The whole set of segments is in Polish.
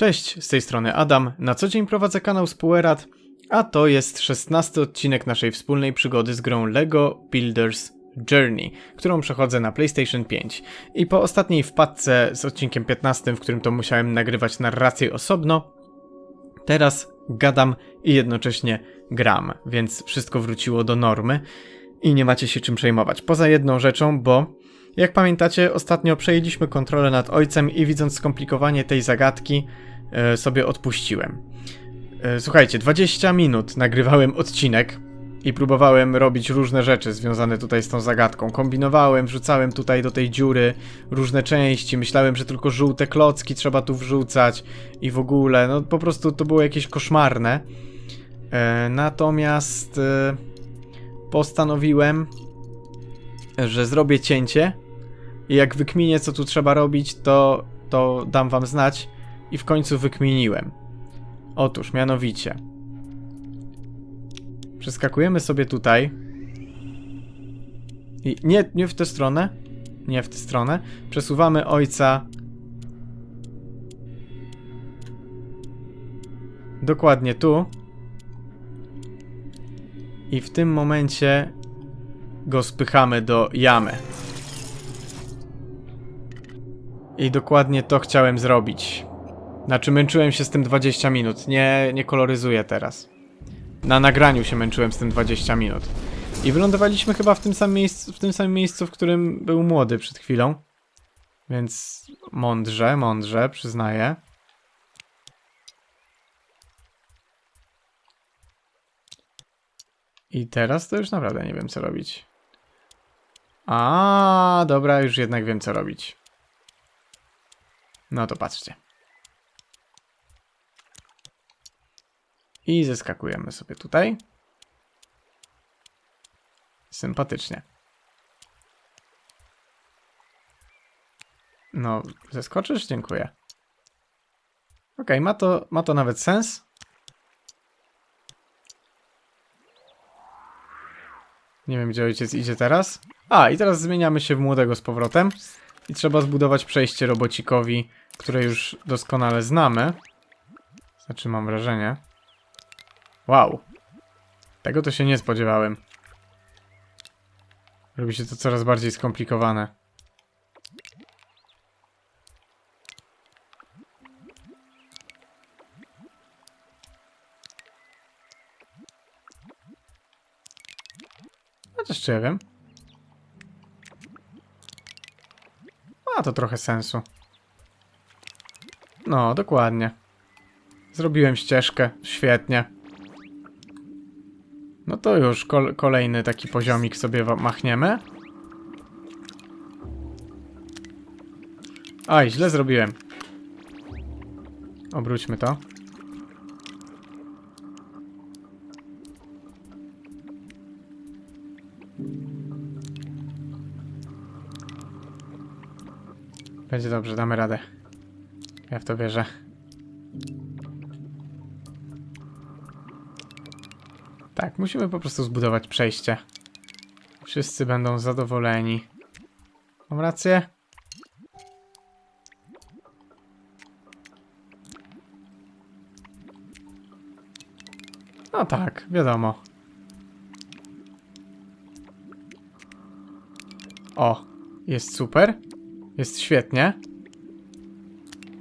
Cześć, z tej strony Adam. Na co dzień prowadzę kanał Spuerat, a to jest 16 odcinek naszej wspólnej przygody z grą LEGO Builders Journey, którą przechodzę na PlayStation 5. I po ostatniej wpadce z odcinkiem 15, w którym to musiałem nagrywać narrację osobno, teraz gadam i jednocześnie gram, więc wszystko wróciło do normy i nie macie się czym przejmować. Poza jedną rzeczą, bo jak pamiętacie, ostatnio przejęliśmy kontrolę nad ojcem i widząc skomplikowanie tej zagadki, e, sobie odpuściłem. E, słuchajcie, 20 minut nagrywałem odcinek i próbowałem robić różne rzeczy związane tutaj z tą zagadką. Kombinowałem, wrzucałem tutaj do tej dziury różne części, myślałem, że tylko żółte klocki trzeba tu wrzucać i w ogóle, no po prostu to było jakieś koszmarne. E, natomiast postanowiłem, że zrobię cięcie i jak wykminię, co tu trzeba robić, to, to dam wam znać. I w końcu wykminiłem. Otóż, mianowicie, przeskakujemy sobie tutaj. I nie, nie w tę stronę, nie w tę stronę, przesuwamy ojca. Dokładnie tu. I w tym momencie go spychamy do jamy. I dokładnie to chciałem zrobić. Znaczy męczyłem się z tym 20 minut. Nie, nie koloryzuję teraz. Na nagraniu się męczyłem z tym 20 minut. I wylądowaliśmy chyba w tym samym miejscu, w tym samym miejscu, w którym był młody przed chwilą. Więc mądrze, mądrze, przyznaję. I teraz to już naprawdę nie wiem co robić. A, dobra, już jednak wiem co robić. No to patrzcie. I zeskakujemy sobie tutaj. Sympatycznie. No, zeskoczysz? Dziękuję. Okej, okay, ma, to, ma to nawet sens. Nie wiem, gdzie ojciec idzie teraz. A, i teraz zmieniamy się w młodego z powrotem. I trzeba zbudować przejście robocikowi, które już doskonale znamy. Znaczy, mam wrażenie. Wow. Tego to się nie spodziewałem. Robi się to coraz bardziej skomplikowane. Chociaż czy ja wiem? Ma to trochę sensu. No, dokładnie. Zrobiłem ścieżkę. Świetnie. No to już kol kolejny taki poziomik sobie machniemy. Aj, źle zrobiłem. Obróćmy to. Będzie dobrze, damy radę. Ja w to wierzę. Tak, musimy po prostu zbudować przejście. Wszyscy będą zadowoleni. Mam rację? No tak, wiadomo. O, jest super. Jest świetnie.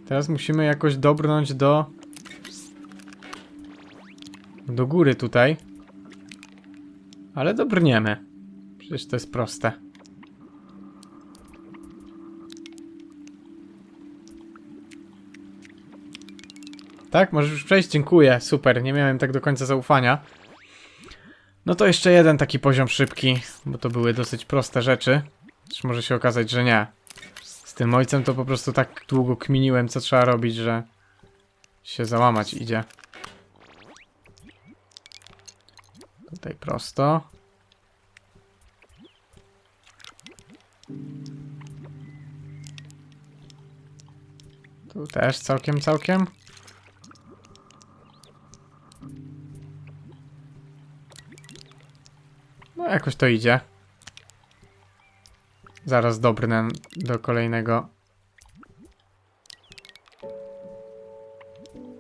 Teraz musimy jakoś dobrnąć do... Do góry tutaj. Ale dobrniemy. Przecież to jest proste. Tak? Możesz już przejść? Dziękuję. Super. Nie miałem tak do końca zaufania. No to jeszcze jeden taki poziom szybki, bo to były dosyć proste rzeczy. Też może się okazać, że nie. Z tym ojcem to po prostu tak długo kminiłem, co trzeba robić, że się załamać idzie. Tutaj prosto. Tu też całkiem, całkiem. No jakoś to idzie. Zaraz dobrnę do kolejnego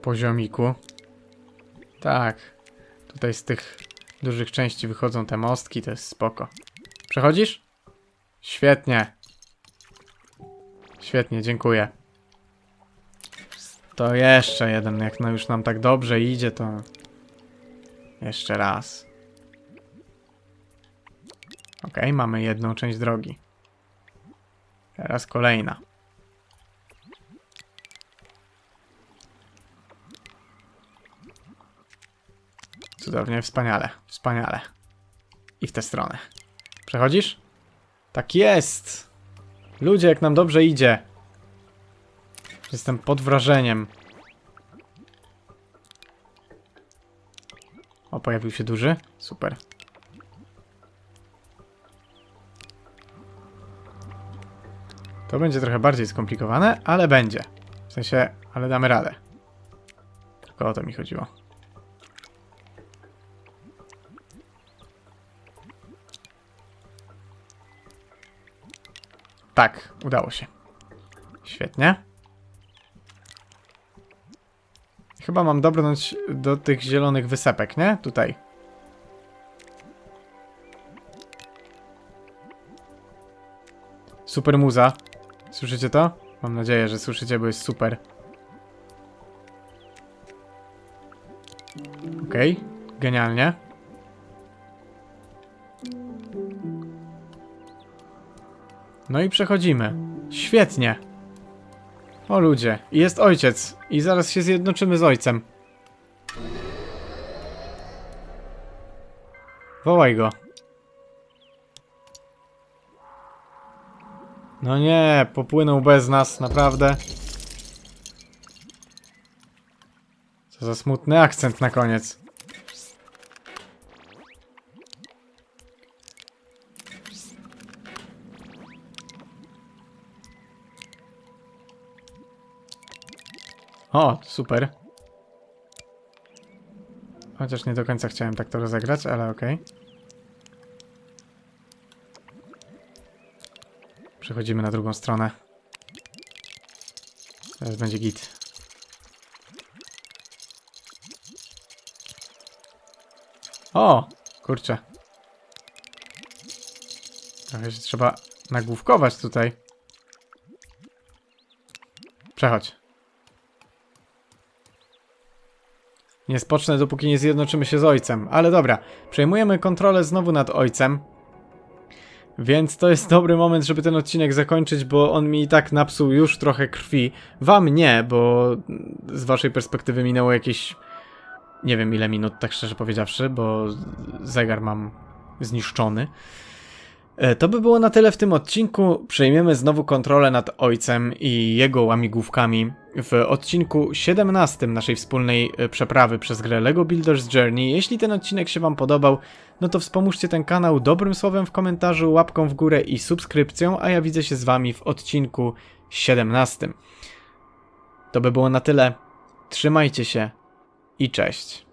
poziomiku. Tak. Tutaj z tych dużych części wychodzą te mostki, to jest spoko. Przechodzisz? Świetnie. Świetnie, dziękuję. To jeszcze jeden, jak no już nam tak dobrze idzie, to... Jeszcze raz. Okej, mamy jedną część drogi. Teraz kolejna. Cudownie, wspaniale, wspaniale. I w tę stronę. Przechodzisz? Tak jest! Ludzie, jak nam dobrze idzie. Jestem pod wrażeniem. O, pojawił się duży? Super. To będzie trochę bardziej skomplikowane, ale będzie. W sensie, ale damy radę. Tylko o to mi chodziło. Tak, udało się. Świetnie. Chyba mam dobrnąć do tych zielonych wysepek, nie? Tutaj. Super muza. Słyszycie to? Mam nadzieję, że słyszycie, bo jest super. Okej, genialnie. No i przechodzimy. Świetnie. O ludzie, jest ojciec. I zaraz się zjednoczymy z ojcem. Wołaj go. No nie, popłynął bez nas, naprawdę. Co za smutny akcent na koniec. O, super. Chociaż nie do końca chciałem tak to rozegrać, ale okej. Przechodzimy na drugą stronę. Teraz będzie git. O! Kurczę. Trochę się trzeba nagłówkować tutaj. Przechodź. Nie spocznę, dopóki nie zjednoczymy się z ojcem. Ale dobra, przejmujemy kontrolę znowu nad ojcem. Więc to jest dobry moment, żeby ten odcinek zakończyć, bo on mi i tak napsuł już trochę krwi. Wam nie, bo z waszej perspektywy minęło jakieś... Nie wiem ile minut, tak szczerze powiedziawszy, bo zegar mam zniszczony. E, To by było na tyle w tym odcinku. Przejmiemy znowu kontrolę nad ojcem i jego łamigłówkami w odcinku 17 naszej wspólnej e, przeprawy przez grę LEGO Builders Journey. Jeśli ten odcinek się Wam podobał, no to wspomóżcie ten kanał dobrym słowem w komentarzu, łapką w górę i subskrypcją, a ja widzę się z Wami w odcinku 17. To by było na tyle. Trzymajcie się i cześć.